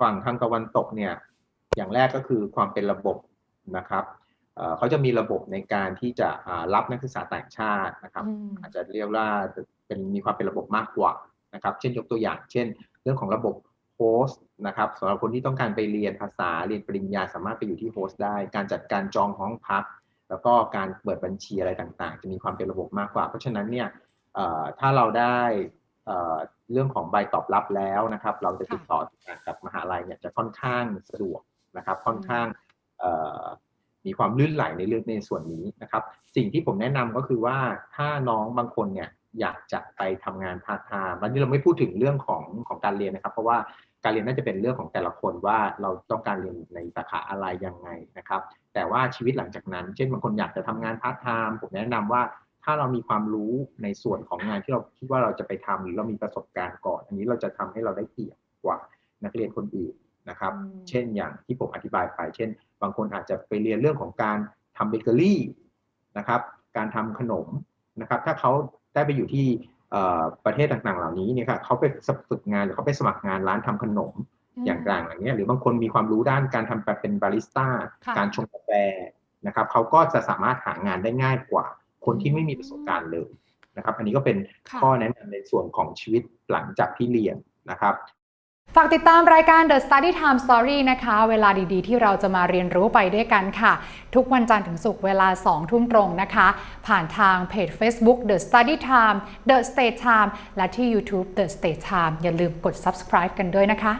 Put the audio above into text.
ฝั่งทางตะวันตกเนี่ยอย่างแรกก็คือความเป็นระบบนะครับเอ่อเขาจะมีระบบในการที่จะอ่ารับนักศึกษาต่างชาตินะครับอืมอาจจะเรียกว่าเป็นมีความเป็นระบบมากกว่านะครับ เช่นยกตัวอย่าง เช่น เรื่องของระบบโฮสต์นะครับสำหรับคนที่ต้องการไปเรียนภาษาเรียนปริญญาสามารถไปอยู่ที่โฮสต์ได้ การจัดการจองห้องพัก แล้วก็การเปิดบัญชีอะไรต่างๆ จะมีความเป็นระบบมากกว่า เพราะฉะนั้นเนี่ยเอ่อถ้าเราได้ เเรื่องของใบตอบรับแล้วนะครับ เราจะติดต่อกับมหาลัยเนี่ยจะค่อนข้างสะดวกนะครับ ค่อนข้างมีความลื่นไหลในเรื่องในส่วนนี้นะครับ สิ่งที่ผมแนะนำก็คือว่าถ้าน้องบางคนเนี่ยอยากจะไปทำงานพาร์ทไทม์แล้วนี่เราไม่พูดถึงเรื่องของของการเรียนนะครับ เพราะว่าการเรียนน่าจะเป็นเรื่องของแต่ละคนว่าเราต้องการเรียนในสาขาอะไรยังไงนะครับ แต่ว่าชีวิตหลังจากนั้น เช่นบางคนอยากจะทำงานพาร์ทไทม์ผมแนะนำว่า ถ้าเรามีความรู้ในส่วนของงานที่เราคิดว่าเราจะไปทำหรือเรามีประสบการณ์ก่อน อันนี้เราจะทำให้เราได้เปรียบกว่านักเรียนคนอื่นนะครับอืมเช่นอย่างที่ผมอธิบายไป เช่น บางคนอาจจะไปเรียนเรื่องของการทำเบเกอรี่นะครับ การทำขนมนะครับ ถ้าเขาได้ไปอยู่ที่เอ่อประเทศต่างๆ เหล่านี้เนี่ยครับเขาไปฝึกงานหรือเขาไปสมัครงานร้านทำขนมอย่างต่างอย่างเนี้ยหรือบางคนมีความรู้ด้านการทำแบบเป็นบาริสต้าค่ะการชงกาแฟนะครับเขาก็จะสามารถหางานได้ง่ายกว่า คนที่ไม่มีประสบการณ์เลยนะครับ อันนี้ก็เป็นค่ะข้อแนะนำในส่วนของชีวิตหลังจากที่เรียนนะครับฝากติดตามรายการ The Study Time Story นะคะ เวลาดีๆ ที่เราจะมาเรียนรู้ไปด้วยกันค่ะ ทุกวันจันทร์ถึงศุกร์เวลา 2 ทุ่มตรงนะคะ ผ่านทางเพจ Facebook The Study Time The State Time และที่ YouTube The State Time อย่าลืมกด subscribe กันด้วยนะคะ